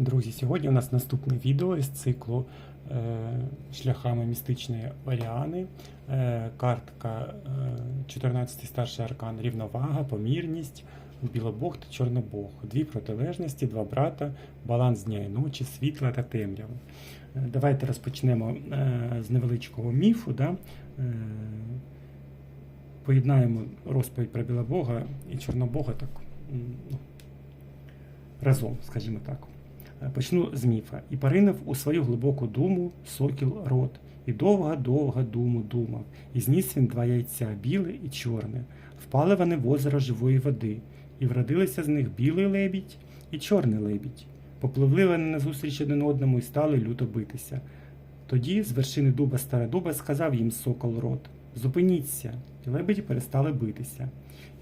Друзі, сьогодні у нас наступне відео із циклу е, шляхами містичної Оріани. Е, картка е, 14 старший аркан рівновага, помірність, білобог та чорнобог. Дві протилежності, два брата, баланс дня і ночі, світла та темряви. Е, давайте розпочнемо е, з невеличкого міфу. Да? Е, поєднаємо розповідь про білобога і чорнобога так. ну, разом, скажімо так. Е, Почну з міфа. І поринув у свою глибоку думу сокіл рот, і довга-довга думу думав, і зніс він два яйця, біле і чорне. Впали вони в озеро живої води, і вродилися з них білий лебідь і чорний лебідь. Попливли вони назустріч один одному і стали люто битися. Тоді з вершини дуба стародуба сказав їм сокол рот Зупиніться, і лебеді перестали битися.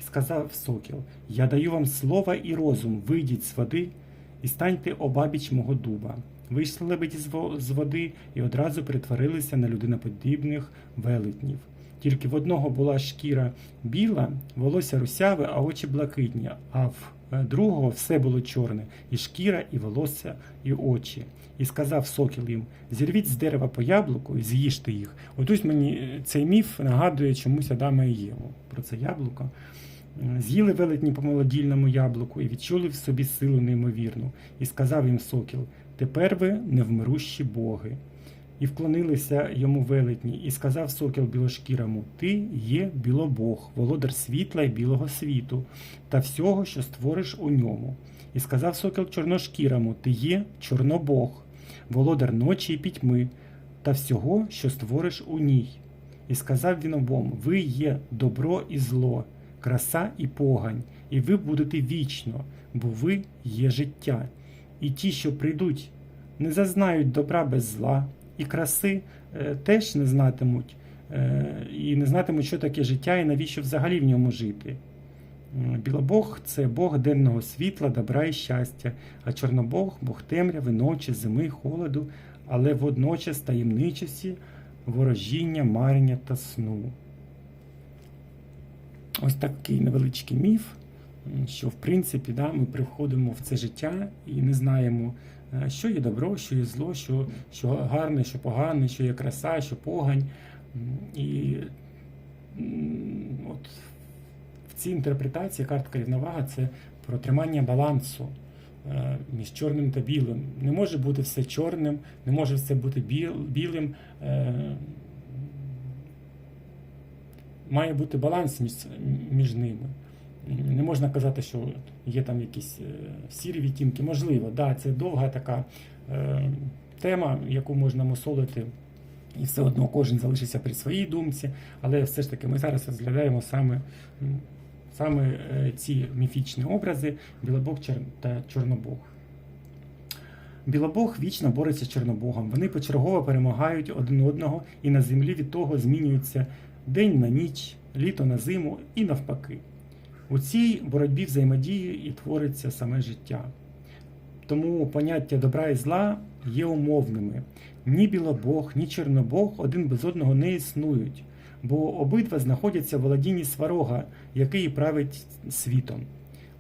І сказав сокіл Я даю вам слова і розум, вийдіть з води і станьте обабіч мого дуба. Вийшли лебеді з води і одразу перетворилися на людиноподібних велетнів. Тільки в одного була шкіра біла, волосся русяве, а очі блакитні, а в е, другого все було чорне, і шкіра, і волосся, і очі. І сказав сокіл їм: зірвіть з дерева по яблуку і з'їжте їх. Отось мені е, цей міф нагадує чомусь Адама і Єву про це яблуко. З'їли велетні по молодільному яблуку і відчули в собі силу неймовірну. І сказав їм сокіл: Тепер ви невмирущі боги. І вклонилися йому велетні, і сказав сокіл білошкірому: Ти є білобог, володар світла і білого світу, та всього, що створиш у ньому. І сказав сокіл чорношкірому: Ти є чорнобог, володар ночі і пітьми, та всього, що створиш у ній. І сказав він обом: Ви є добро і зло, краса і погань, і ви будете вічно, бо ви є життя. І ті, що прийдуть, не зазнають добра без зла, і краси е, теж не знатимуть, е, і не знатимуть, що таке життя і навіщо взагалі в ньому жити. Білобог це Бог денного світла, добра і щастя, а Чорнобог Бог темряви, ночі, зими, холоду, але водночас таємничості, ворожіння, марення та сну. Ось такий невеличкий міф, що в принципі да, ми приходимо в це життя і не знаємо, е, що є добро, що є зло, що, що гарне, що погане, що є краса, що погань. І от в цій інтерпретації картка рівновага це про тримання балансу е, між чорним та білим. Не може бути все чорним, не може все бути біл- білим. Має бути баланс між, між ними. Не можна казати, що є там якісь е, сірі відтінки. Можливо, да, це довга така е, тема, яку можна мусолити, і все одно кожен залишиться при своїй думці, але все ж таки ми зараз розглядаємо саме, саме е, ці міфічні образи Білобог та Чорнобог. Білобог вічно бореться з Чорнобогом. Вони почергово перемагають один одного, і на землі від того змінюється день на ніч, літо на зиму і навпаки. У цій боротьбі взаємодії і твориться саме життя. Тому поняття добра і зла є умовними. Ні білобог, ні чорнобог один без одного не існують, бо обидва знаходяться в володінні сварога, який править світом.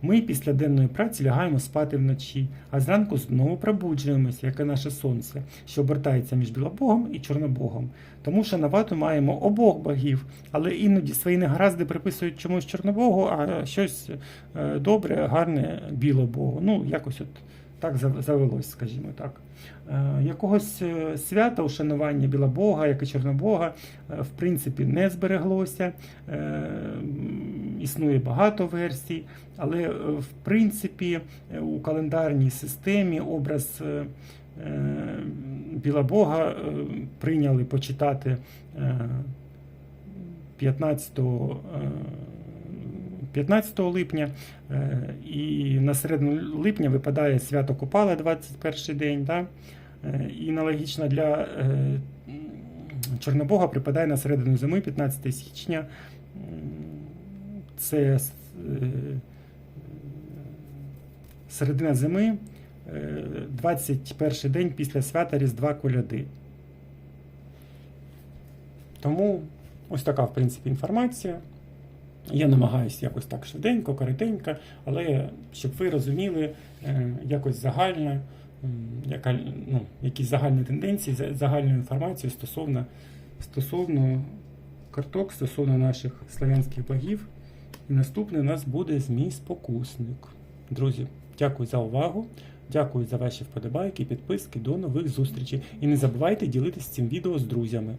Ми після денної праці лягаємо спати вночі, а зранку знову пробуджуємося, яке наше сонце, що обертається між білобогом і чорнобогом. Тому шанувати маємо обох богів, але іноді свої негаразди приписують чомусь чорнобогу, а щось е, добре, гарне білобогу. Ну, якось от так завелось, скажімо так. Е, Якогось е, свята ушанування білобога, як і чорнобога, в принципі, не збереглося. Існує багато версій, але е, в принципі е, у календарній системі образ е, білобога е, прийняли почитати е, 15 е, 15 липня, і на середину липня випадає свято Купала 21 день. Да? І аналогічно для Чорнобога припадає на середину зими 15 січня. Це е, середина зими, е, 21 день після свята Різдва Коляди. Тому ось така, в принципі, інформація. Я намагаюся якось так швиденько, коротенько, але щоб ви розуміли е, якось загально, яка, ну, якісь загальні тенденції, за- загальну інформацію стосовно, стосовно карток, стосовно наших славянських богів. І наступний у нас буде Змій Спокусник. Друзі, дякую за увагу. Дякую за ваші вподобайки, підписки. До нових зустрічей. І не забувайте ділитися цим відео з друзями.